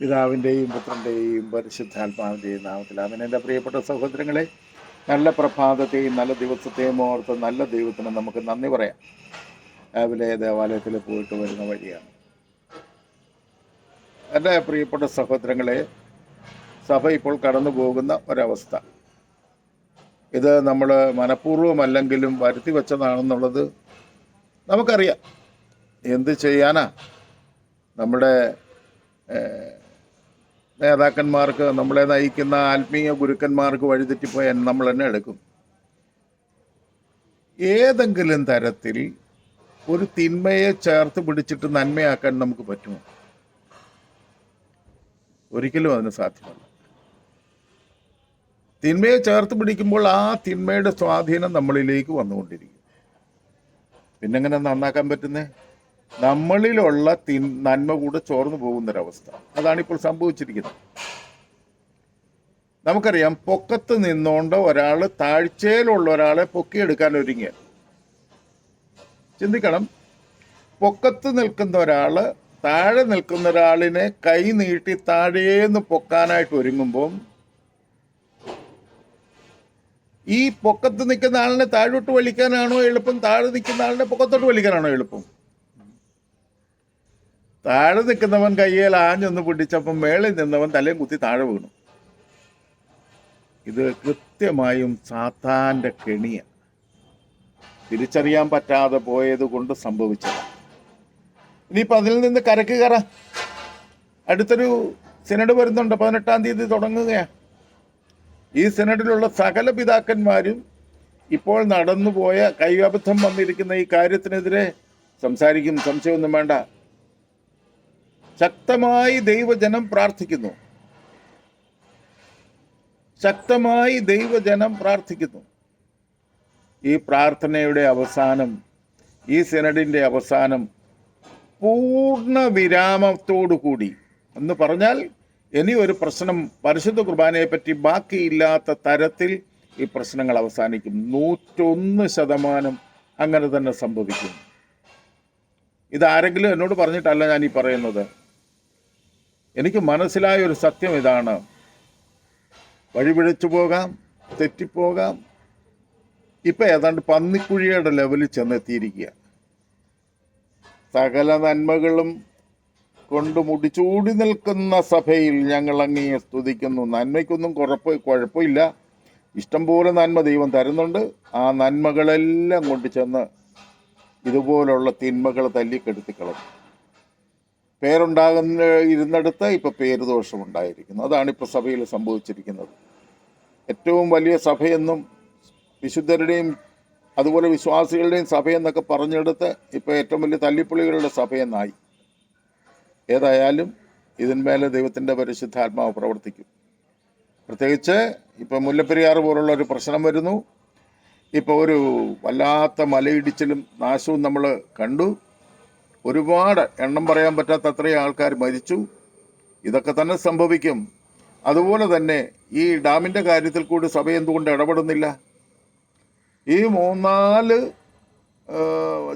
പിതാവിന്റെയും പുത്രന്റെയും പരിശുദ്ധാത്മാവിന്റെയും നാമത്തിൽ അവൻ എന്റെ പ്രിയപ്പെട്ട സഹോദരങ്ങളെ നല്ല പ്രഭാതത്തെയും നല്ല ദിവസത്തെയും ഓർത്ത് നല്ല ദൈവത്തിന് നമുക്ക് നന്ദി പറയാം. രാവിലെ ദേവാലയത്തിൽ പോയിട്ട് വരുന്ന വഴിയാണ്. എന്റെ പ്രിയപ്പെട്ട സഹോദരങ്ങളെ സഭ ഇപ്പോൾ കടന്നു പോകുന്ന ഒരവസ്ഥ. ഇത് നമ്മൾ മനഃപൂർവമല്ലെങ്കിലും വരുത്തി വെച്ചതാണെന്നുള്ളത് നമുക്കറിയാം. എന്ത് ചെയ്യാനാ? നമ്മുടെ നേതാക്കന്മാർക്ക് നമ്മളെ നയിക്കുന്ന ആത്മീയ ഗുരുക്കന്മാർക്ക് വഴിതെറ്റിപ്പോയ നമ്മൾ തന്നെ എടുക്കും. ഏതെങ്കിലും തരത്തിൽ ഒരു തിന്മയെ ചേർത്ത് പിടിച്ചിട്ട് നന്മയാക്കാൻ നമുക്ക് പറ്റുമോ? ഒരിക്കലും അതിന് സാധ്യമല്ല. തിന്മയെ ചേർത്ത് പിടിക്കുമ്പോൾ ആ തിന്മയുടെ സ്വാധീനം നമ്മളിലേക്ക് വന്നുകൊണ്ടിരിക്കും. പിന്നെങ്ങനെ നന്നാക്കാൻ പറ്റുന്നേ? നമ്മളിലുള്ള തി നന്മ കൂടെ ചോർന്നു പോകുന്നൊരവസ്ഥ. അതാണ് ഇപ്പോൾ സംഭവിച്ചിരിക്കുന്നത്. നമുക്കറിയാം പൊക്കത്ത് നിന്നുകൊണ്ട് ഒരാൾ താഴ്ചയിലുള്ള ഒരാളെ പൊക്കിയെടുക്കാൻ ഒരുങ്ങിയ. ചിന്തിക്കണം പൊക്കത്ത് നിൽക്കുന്ന ഒരാൾ താഴെ നിൽക്കുന്ന ഒരാളിനെ കൈ നീട്ടി താഴേന്ന് പൊക്കാനായിട്ട് ഒരുങ്ങുമ്പം ഈ പൊക്കത്ത് നിൽക്കുന്ന ആളിനെ താഴോട്ട് വലിക്കാനാണോ എളുപ്പം താഴെ നിൽക്കുന്ന ആളിനെ പൊക്കത്തോട്ട് വലിക്കാനാണോ എളുപ്പം? താഴെ നിൽക്കുന്നവൻ കയ്യിൽ ആഞ്ഞൊന്ന് പിടിച്ചപ്പം മേളിൽ നിന്നവൻ തലയും കുത്തി താഴെ വീണു. ഇത് കൃത്യമായും സാത്താന്റെ കെണിയ. തിരിച്ചറിയാൻ പറ്റാതെ പോയത് കൊണ്ട് സംഭവിച്ചത്. ഇനിയിപ്പോൾ അതിൽ നിന്ന് കരക്ക് കയറ. അടുത്തൊരു സിനഡ് വരുന്നുണ്ട് പതിനെട്ടാം തീയതി തുടങ്ങുകയാണ് ഈ സിനഡിലുള്ള സകല പിതാക്കന്മാരും ഇപ്പോൾ നടന്നുപോയ കൈവബദ്ധം വന്നിരിക്കുന്ന ഈ കാര്യത്തിനെതിരെ സംസാരിക്കും സംശയമൊന്നും വേണ്ട. ശക്തമായി ദൈവജനം പ്രാർത്ഥിക്കുന്നു. ശക്തമായി ദൈവജനം പ്രാർത്ഥിക്കുന്നു. ഈ പ്രാർത്ഥനയുടെ അവസാനം ഈ സെനഡിന്റെ അവസാനം പൂർണ വിരാമത്തോടു കൂടി എന്ന് പറഞ്ഞാൽ ഇനി ഒരു പ്രശ്നം പരിശുദ്ധ കുർബാനയെ പറ്റി ബാക്കിയില്ലാത്ത തരത്തിൽ ഈ പ്രശ്നങ്ങൾ അവസാനിക്കും. നൂറ്റൊന്ന് ശതമാനം അങ്ങനെ തന്നെ സംഭവിക്കും. ഇതാരെങ്കിലും എന്നോട് പറഞ്ഞിട്ടല്ല ഞാൻ ഈ പറയുന്നത്. എനിക്ക് മനസ്സിലായ ഒരു സത്യം ഇതാണ്. വഴിപിഴച്ചു പോകാം തെറ്റിപ്പോകാം. ഇപ്പം ഏതാണ്ട് പന്നിക്കുഴിയുടെ ലെവലിൽ ചെന്നെത്തിയിരിക്കുക. സകല നന്മകളും കൊണ്ട് മുടിച്ചൂടി നിൽക്കുന്ന സഭയിൽ ഞങ്ങൾ അങ്ങയെ സ്തുതിക്കുന്നു. നന്മയ്ക്കൊന്നും കുഴപ്പ കുഴപ്പമില്ല. ഇഷ്ടംപോലെ നന്മ ദൈവം തരുന്നുണ്ട്. ആ നന്മകളെല്ലാം കൊണ്ട് ചെന്ന് ഇതുപോലുള്ള തിന്മകൾ തല്ലിക്കെടുത്തി കളഞ്ഞു. പേരുണ്ടാകുന്ന ഇരുന്നിടത്ത് ഇപ്പോൾ പേര് ദോഷമുണ്ടായിരിക്കുന്നു അതാണ് ഇപ്പോൾ സഭയിൽ സംഭവിച്ചിരിക്കുന്നത്. ഏറ്റവും വലിയ സഭയെന്നും വിശുദ്ധരുടെയും അതുപോലെ വിശ്വാസികളുടെയും സഭയെന്നൊക്കെ പറഞ്ഞെടുത്ത് ഇപ്പോൾ ഏറ്റവും വലിയ തല്ലിപ്പുള്ളികളുടെ സഭയെന്നായി. ഏതായാലും ഇതിന്മേലെ ദൈവത്തിന്റെ പരിശുദ്ധാത്മാവ് പ്രവർത്തിക്കും. പ്രത്യേകിച്ച് ഇപ്പോൾ മുല്ലപ്പെരിയാർ പോലുള്ള ഒരു പ്രശ്നം വരുന്നു. ഇപ്പോൾ ഒരു വല്ലാത്ത മലയിടിച്ചിലും നാശവും നമ്മൾ കണ്ടു. ഒരുപാട് എണ്ണം പറയാൻ പറ്റാത്ത ആൾക്കാർ മരിച്ചു. ഇതൊക്കെ തന്നെ സംഭവിക്കും. അതുപോലെ തന്നെ ഈ ഡാമിന്റെ കാര്യത്തിൽ കൂടി സഭ എന്തുകൊണ്ട് ഇടപെടുന്നില്ല? ഈ മൂന്നാൽ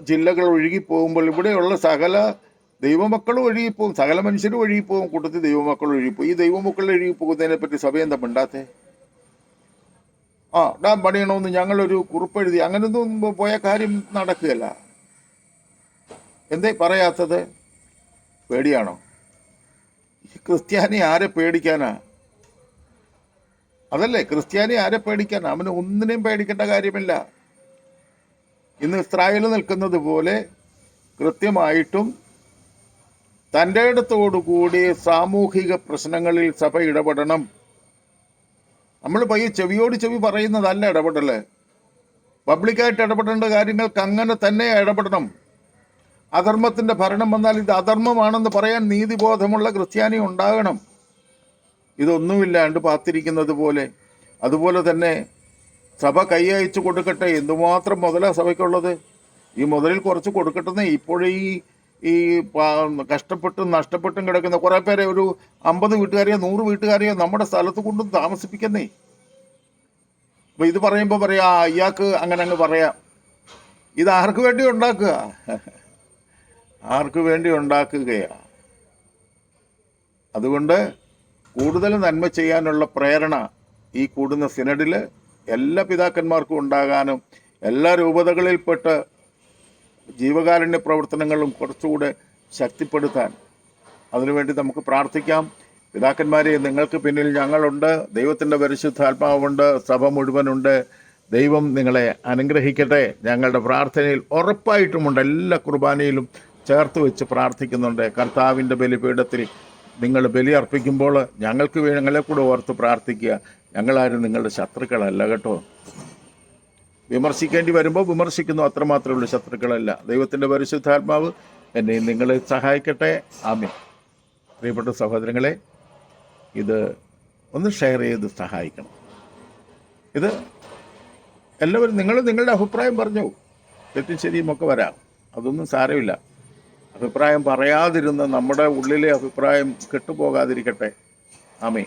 ജില്ലകൾ ഒഴുകിപ്പോകുമ്പോൾ ഇവിടെയുള്ള സകല ദൈവമക്കളും ഒഴുകിപ്പോകും സകല മനുഷ്യരും ഒഴുകിപ്പോകും കൂട്ടത്തിൽ ദൈവമക്കൾ ഒഴുകിപ്പോകും ഈ ദൈവമക്കൾ ഒഴുകിപ്പോകുന്നതിനെ പറ്റി സഭ എന്താ മിണ്ടാത്തെ? ആ ഡാം പണിയണമെന്ന് ഞങ്ങളൊരു കുറിപ്പെഴുതി അങ്ങനെയൊന്നും പോയ കാര്യം നടക്കുകയല്ല. എന്തേ പറയാത്തത്? പേടിയാണോ? ക്രിസ്ത്യാനി ആരെ പേടിക്കാനാ? അതല്ലേ ക്രിസ്ത്യാനി ആരെ പേടിക്കാനാ? അവന് ഒന്നിനെയും പേടിക്കേണ്ട കാര്യമില്ല. ഇന്ന് ഇസ്രായേൽ നിൽക്കുന്നത് പോലെ കൃത്യമായിട്ടും തന്റെ ഇടത്തോടുകൂടി സാമൂഹിക പ്രശ്നങ്ങളിൽ സഭ ഇടപെടണം. നമ്മൾ പയ്യെ ചെവിയോട് ചെവി പറയുന്നതല്ല ഇടപെടൽ. പബ്ലിക്കായിട്ട് ഇടപെടേണ്ട കാര്യങ്ങൾക്ക് അങ്ങനെ തന്നെ ഇടപെടണം. അധർമ്മത്തിന്റെ ഭരണം വന്നാൽ ഇത് അധർമ്മമാണെന്ന് പറയാൻ നീതിബോധമുള്ള ക്രിസ്ത്യാനി ഉണ്ടാകണം. ഇതൊന്നുമില്ലാണ്ട് പാത്തിരിക്കുന്നത് പോലെ. അതുപോലെ തന്നെ സഭ കൈ കൊടുക്കട്ടെ. എന്തുമാത്രം മുതലാണ് സഭയ്ക്കുള്ളത്? ഈ മുതലിൽ കുറച്ച് കൊടുക്കട്ടെന്നേ. ഇപ്പോഴേ ഈ ഈ കഷ്ടപ്പെട്ടും നഷ്ടപ്പെട്ടും കിടക്കുന്ന കുറേ പേരെ ഒരു അമ്പത് വീട്ടുകാരെയോ നൂറ് വീട്ടുകാരെയോ നമ്മുടെ സ്ഥലത്ത് കൊണ്ടും താമസിപ്പിക്കുന്നേ. അപ്പം ഇത് പറയുമ്പോൾ പറയാം "ആ, ഇയാൾക്ക് അങ്ങനെ അങ്ങ് പറയാം. ഇത് ആർക്ക് വേണ്ടി ഉണ്ടാക്കുക? ആർക്ക് വേണ്ടി ഉണ്ടാക്കുകയാണ്. അതുകൊണ്ട് കൂടുതൽ നന്മ ചെയ്യാനുള്ള പ്രേരണ ഈ കൂടുന്ന സിനഡിൽ എല്ലാ പിതാക്കന്മാർക്കും ഉണ്ടാകാനും എല്ലാ രൂപതകളിൽപ്പെട്ട് ജീവകാരുണ്യ പ്രവർത്തനങ്ങളും കുറച്ചുകൂടെ ശക്തിപ്പെടുത്താൻ അതിനുവേണ്ടി നമുക്ക് പ്രാർത്ഥിക്കാം. പിതാക്കന്മാരെ നിങ്ങൾക്ക് പിന്നിൽ ഞങ്ങളുണ്ട്. ദൈവത്തിന്റെ പരിശുദ്ധാത്മാവുണ്ട്. സഭ മുഴുവനുണ്ട്. ദൈവം നിങ്ങളെ അനുഗ്രഹിക്കട്ടെ. ഞങ്ങളുടെ പ്രാർത്ഥനയിൽ ഉറപ്പായിട്ടുമുണ്ട്. എല്ലാ കുർബാനയിലും ചേർത്ത് വെച്ച് പ്രാർത്ഥിക്കുന്നുണ്ട്. കർത്താവിന്റെ ബലിപീഠത്തിൽ നിങ്ങൾ ബലി അർപ്പിക്കുമ്പോൾ ഞങ്ങൾക്ക് ഞങ്ങളെ കൂടെ ഓർത്ത് പ്രാർത്ഥിക്കുക. ഞങ്ങളാരും നിങ്ങളുടെ ശത്രുക്കളല്ല കേട്ടോ. വിമർശിക്കേണ്ടി വരുമ്പോൾ വിമർശിക്കുന്നു. അത്രമാത്രമേ ഉള്ളൂ ശത്രുക്കളല്ല. ദൈവത്തിന്റെ പരിശുദ്ധാത്മാവ് എന്നെ നിങ്ങളെ സഹായിക്കട്ടെ. ആമേ പ്രിയപ്പെട്ട സഹോദരങ്ങളെ ഇത് ഒന്ന് ഷെയർ ചെയ്ത് സഹായിക്കണം. ഇത് എല്ലാവരും നിങ്ങൾ നിങ്ങളുടെ അഭിപ്രായം പറഞ്ഞു. തെറ്റും ശരിയും ഒക്കെ വരാം. അതൊന്നും സാരമില്ല. അഭിപ്രായം പറയാതിരുന്ന നമ്മുടെ ഉള്ളിലെ അഭിപ്രായം കെട്ടുപോകാതിരിക്കട്ടെ. ആമേ